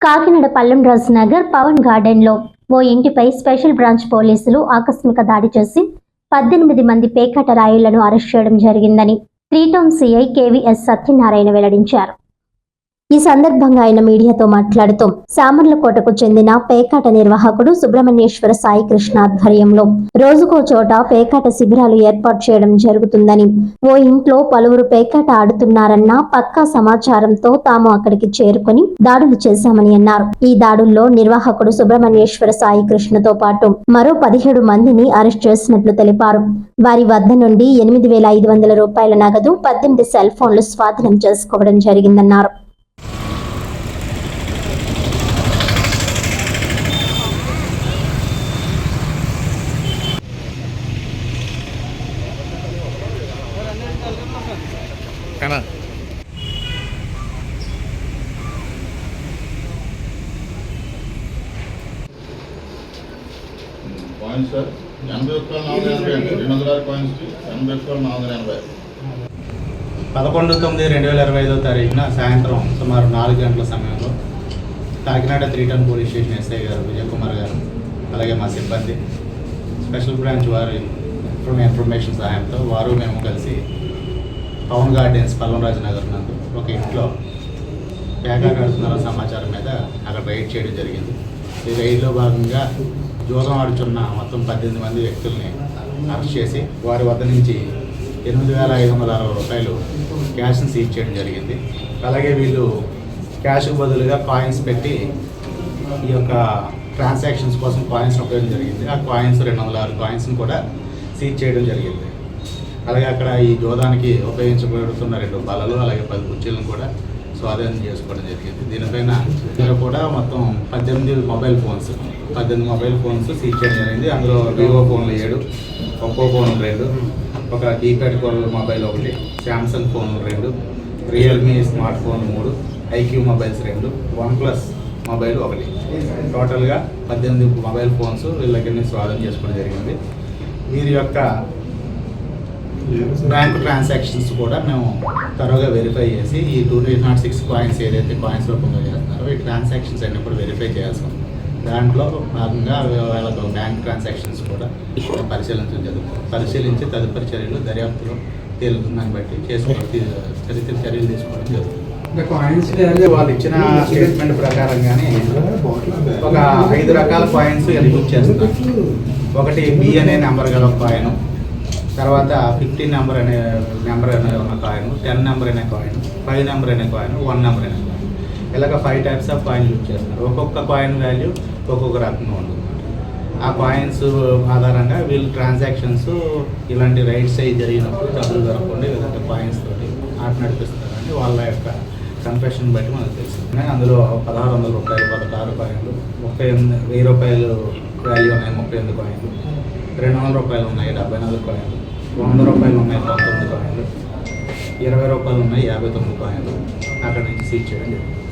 కాకినాడ పల్లెం రాజు నగర్ పవన్ గార్డెన్లో ఓ ఇంటిపై స్పెషల్ బ్రాంచ్ పోలీసులు ఆకస్మిక దాడి చేసి పద్దెనిమిది మంది పేకాట రాయులను అరెస్ట్ చేయడం జరిగిందని three town CI KVS Satyanarayana వెల్లడించారు. ఈ సందర్భంగా ఆయన మీడియాతో మాట్లాడుతూ సామర్లకోటకు చెందిన పేకాట నిర్వాహకుడు సుబ్రహ్మణ్యేశ్వర సాయి కృష్ణ ఆధ్వర్యంలో రోజుకో చోట పేకాట శిబిరాలు ఏర్పాటు చేయడం జరుగుతుందని ఓ ఇంట్లో పలువురు పేకాట ఆడుతున్నారన్న పక్కా సమాచారంతో తాము అక్కడికి చేరుకుని దాడులు చేశామని అన్నారు. ఈ దాడుల్లో నిర్వాహకుడు సుబ్రహ్మణ్యేశ్వర సాయి కృష్ణతో పాటు మరో పదిహేడు మందిని అరెస్ట్ చేసినట్లు తెలిపారు. వారి వద్ద నుండి ఎనిమిది వేల ఐదు వందల రూపాయల నగదు పద్దెనిమిది సెల్ ఫోన్లు స్వాధీనం చేసుకోవడం జరిగిందన్నారు. పాయింట్స్ సార్ ఎనభై ఒక్క నాలుగు ఎనభై. అండి రెండు వందల ఆరు పాయింట్స్ ఎనభై ఒక్క నాలుగు వందల ఎనభై. పదకొండు తొమ్మిది రెండు వేల ఇరవై ఐదో తారీఖున సాయంత్రం సుమారు నాలుగు గంటల సమయంలో Kakinada three town police station SI గారు విజయ్ కుమార్ గారు అలాగే మా సిబ్బంది స్పెషల్ బ్రాంచ్ వారి ఇన్ఫర్మేషన్ సహాయంతో వారు మేము కలిసి పవన్ గార్డెన్స్ పల్లంరాజు నగర్ నందు ఒక ఇంట్లో పేకాట ఆడుతున్న సమాచారం మీద అక్కడ రైడ్ చేయడం జరిగింది. ఈ రైల్లో భాగంగా జూదం ఆడుచున్న మొత్తం పద్దెనిమిది మంది వ్యక్తుల్ని అరెస్ట్ చేసి వారి వద్ద నుంచి ఎనిమిది వేల ఐదు వందల అరవై రూపాయలు క్యాష్ని సీజ్ చేయడం జరిగింది. అలాగే వీళ్ళు క్యాష్కు బదులుగా కాయిన్స్ పెట్టి ఈ యొక్క ట్రాన్సాక్షన్స్ కోసం కాయిన్స్ ఉపయోగం జరిగింది. ఆ కాయిన్స్ రెండు వందల ఆరు కాయిన్స్ని కూడా సీజ్ చేయడం జరిగింది. అలాగే అక్కడ ఈ జోదానికి ఉపయోగించబడుతున్న రెండు బలలు అలాగే పది కుర్చీలను కూడా స్వాధీనం చేసుకోవడం జరిగింది. దీనిపైన ఇందులో కూడా మొత్తం పద్దెనిమిది మొబైల్ ఫోన్స్ పద్దెనిమిది మొబైల్ ఫోన్స్ సీజ్ చేయడం జరిగింది. అందులో వివో ఫోన్లు ఏడు ఒప్పో ఫోన్లు రెండు ఒక కీప్యాడ్ కోల్ మొబైల్ ఒకటి శాంసంగ్ ఫోన్లు రెండు రియల్మీ స్మార్ట్ ఫోన్ మూడు ఐక్యూ మొబైల్స్ రెండు వన్ ప్లస్ మొబైల్ ఒకటి టోటల్గా పద్దెనిమిది మొబైల్ ఫోన్స్ వీళ్ళ దగ్గర స్వాధీనం చేసుకోవడం జరిగింది. వీరి యొక్క బ్యాంక్ ట్రాన్సాక్షన్స్ కూడా మేము త్వరగా వెరిఫై చేసి ఈ two three nought six coins ఏదైతే కాయిన్స్ రూపంలో చేస్తున్నారో ఈ ట్రాన్సాక్షన్స్ అన్ని కూడా వెరిఫై చేయాల్సి ఉంది. దాంట్లో భాగంగా వాళ్ళకు బ్యాంక్ ట్రాన్సాక్షన్స్ కూడా పరిశీలించడం జరుగుతుంది. పరిశీలించి తదుపరి చర్యలు దర్యాప్తులో తేలుతుందని బట్టి చేసుకోవడం చరిత్ర చర్యలు తీసుకోవడం జరుగుతుంది. కాయిన్స్ వాళ్ళు ఇచ్చిన స్టేట్మెంట్ ప్రకారంగానే ఒక ఐదు రకాల కాయిన్స్ యూజ్ చేస్తున్నారు. ఒకటి బి అనే నెంబర్ గల కాయిన్ తర్వాత ఫిఫ్టీన్ నెంబర్ అనే నెంబర్ అనే ఉన్న కాయిన్ టెన్ నెంబర్ అనే కాయిన్ ఫైవ్ నెంబర్ అనే కాయిన్ వన్ నెంబర్ అనే కాయిన్ ఇలాగ five types of coin use చేస్తున్నారు ఒక్కొక్క కాయిన్ వాల్యూ ఒక్కొక్క రకంగా ఉంటుంది. ఆ కాయిన్స్ ఆధారంగా వీళ్ళు ట్రాన్సాక్షన్స్ ఇలాంటి రైట్స్ అవి జరిగినప్పుడు డబ్బులు దొరకకుండా ఈ కాయిన్స్ తోటి ఆట నడిపిస్తారని వాళ్ళ యొక్క కన్ఫెషన్ బట్టి మనకు తెలుస్తుంది అందులో పదహారు వందల రూపాయలు పదహారు కాయిన్లు ముప్పై ఎనిమిది వెయ్యి రూపాయలు వాల్యూ ఉన్నాయి ముప్పై ఎనిమిది కాయిన్లు రెండు వందల రూపాయలు ఉన్నాయి డెబ్బై నాలుగు కాయిన్లు వంద రూపాయలు ఉన్నాయి తొమ్మిది కాయిన్లు ఇరవై రూపాయలు ఉన్నాయి యాభై తొమ్మిది కాయిన్లు అక్కడ నుంచి సీజ్ చేయడం జరిగింది.